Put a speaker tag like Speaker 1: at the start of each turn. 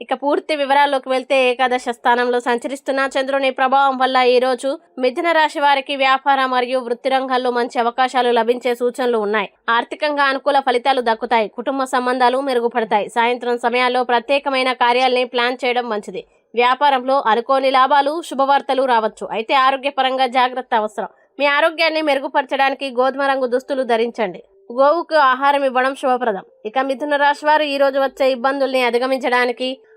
Speaker 1: ఇక పూర్తి వివరాల్లోకి వెళ్తే ఏకాదశ స్థానంలో సంచరిస్తున్న చంద్రుని ప్రభావం వల్ల ఈరోజు మిథున రాశి వారికి వ్యాపార మరియు వృత్తి రంగాల్లో మంచి అవకాశాలు లభించే సూచనలు ఉన్నాయి. ఆర్థికంగా అనుకూల ఫలితాలు దక్కుతాయి. కుటుంబ సంబంధాలు మెరుగుపడతాయి. సాయంత్రం సమయాల్లో ప్రత్యేకమైన కార్యాలని ప్లాన్ చేయడం మంచిది. వ్యాపారంలో అనుకోని లాభాలు శుభవార్తలు రావచ్చు. అయితే ఆరోగ్యపరంగా జాగ్రత్త అవసరం. మీ ఆరోగ్యాన్ని మెరుగుపరచడానికి గోధుమ రంగు దుస్తులు ధరించండి. గోవుకు ఆహారం ఇవ్వడం శుభప్రదం. ఇక మిథున రాశి వారు ఈరోజు వచ్చే ఇబ్బందుల్ని అధిగమించడానికి